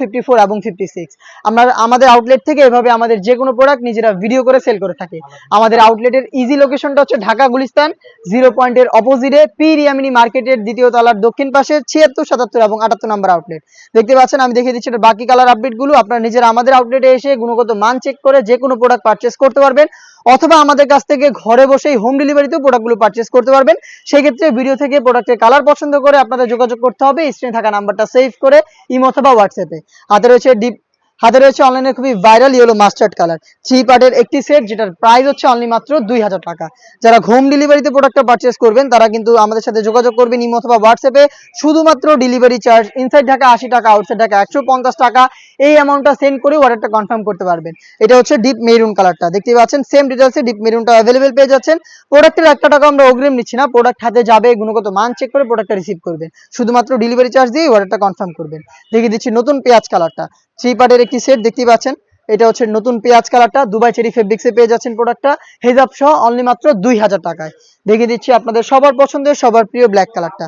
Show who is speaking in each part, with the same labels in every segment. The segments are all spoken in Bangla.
Speaker 1: ফিফটি ফোর এবং ফিফটি সিক্স আমরা, আমাদের আউটলেট থেকে এভাবে আমাদের যে কোনো প্রোডাক্ট নিজেরা ভিডিও করে সেল করে থাকি। আমাদের আউটলেটের ইজি লোকেশনটা হচ্ছে ঢাকা গুলিস্তান জিরো পয়েন্টের অপোজিটে পি রিয়ামিনি মার্কেটের দ্বিতীয় তলার দক্ষিণ পাশে ছিয়াত্তর, সাতাত্তর এবং আটাত্তর নাম্বার আউটলেট দেখতে পাচ্ছেন, আমি দেখিয়ে দিচ্ছি বাকি কালার আপডেটগুলো আপনারা নিজেরা আমাদের আউটলেটে এসে গুণগত মান চেক করে যে কোনো প্রোডাক্ট পারচেস করতে পারবেন। অথবা আমাদের কাছ থেকে ঘরে বসেই হোম ডেলিভারিতেও প্রোডাক্টগুলো পারচেস করতে পারবেন। সেই ক্ষেত্রে ভিডিও থেকে প্রোডাক্টের কালার পছন্দ করে আপনাদের যোগাযোগ করতে হবে। স্ক্রিনে থাকা নাম্বারটা সেভ করে ইমো অথবা হোয়াটসঅ্যাপে হাতে রয়েছে ডিপ হাতে রয়েছে অনলাইনে খুবই viral yellow mustard colour three পার্টের একটি সেট যেটার প্রাইস হচ্ছে অনলি মাত্র দুই হাজার টাকা। যারা হোম ডেলিভারিতে প্রোডাক্টটা পারচেস করবেন, তারা কিন্তু আমাদের সাথে যোগাযোগ করবেন ইমো অথবা হোয়াটসঅ্যাপে শুধুমাত্র ডেলিভারি চার্জ ইনসাইড ঢাকা আশি টাকা আউটসাইড ঢাকা একশো পঞ্চাশ টাকা। এই অ্যামাউন্টটা সেন্ড করে অর্ডারটা কনফার্ম করতে পারবেন। এটা হচ্ছে ডিপ মেরুন কালারটা দেখতে পাচ্ছেন সেম ডিটেলসে ডিপ মেরুনটা অ্যাভেলেবেল পেয়ে যাচ্ছেন। প্রোডাক্টের একটা টাকা আমরা অগ্রিম নিচ্ছি না। প্রোডাক্ট হাতে যাবে, গুণগত মান চেক করে প্রোডাক্টটা রিসিভ করবেন। শুধুমাত্র ডেলিভারি চার্জ দিয়ে অর্ডারটা কনফার্ম করবেন। দেখিয়ে দিচ্ছি নতুন পেঁয়াজ কালারটা থ্রি পার্টের একটি সেট দেখতে পাচ্ছেন। এটা হচ্ছে নতুন পেঁয়াজ কালারটা। দুবাই চেরি ফেব্রিক্সে পেয়ে যাচ্ছেন প্রোডাক্টটা হেজাব সহ অনলি মাত্র দুই হাজার টাকায়। দেখিয়ে দিচ্ছি আপনাদের সবার পছন্দের, সবার প্রিয় ব্ল্যাক কালারটা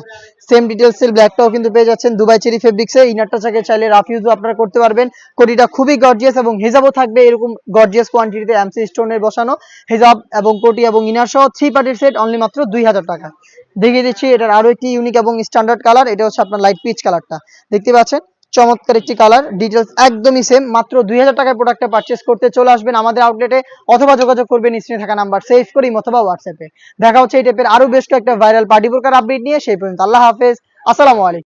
Speaker 1: সেম ডিটেলস এর ব্ল্যাকটাও কিন্তু পেয়ে যাচ্ছেন দুবাই চেরি ফেব্রিক্সে ইনারটা চাকে চাইলে রাফ ইউজও আপনারা করতে পারবেন। কোটিটা খুবই গর্জিয়াস এবং হেজাবও থাকবে এরকম গর্জিয়াস কোয়ান্টিটিতে এমসি স্টোনের বসানো। হেজাব এবং কোটি এবং ইনার সহ থ্রি পার্টির সেট অনলি মাত্র দুই হাজার টাকা দেখিয়ে দিচ্ছি এটার আরও একটি ইউনিক এবং স্ট্যান্ডার্ড কালার এটা হচ্ছে আপনার লাইট পিচ কালারটা দেখতে পাচ্ছেন? চমৎকার একটি কালার ডিটেলস একদমই সেম মাত্র দুই হাজার টাকায় প্রোডাক্টটা পারচেস করতে চলে আসবেন আমাদের আউটলেটে অথবা যোগাযোগ করবেন স্ক্রিনে থাকা নাম্বার সেভ করি অথবা হোয়াটসঅ্যাপে দেখা হচ্ছে এই টাইপের আরও বেশ কয়েকটা ভাইরাল পার্টি বোরকার আপডেট নিয়ে, সেই পর্যন্ত আল্লাহ হাফেজ, আসসালামু আলাইকুম।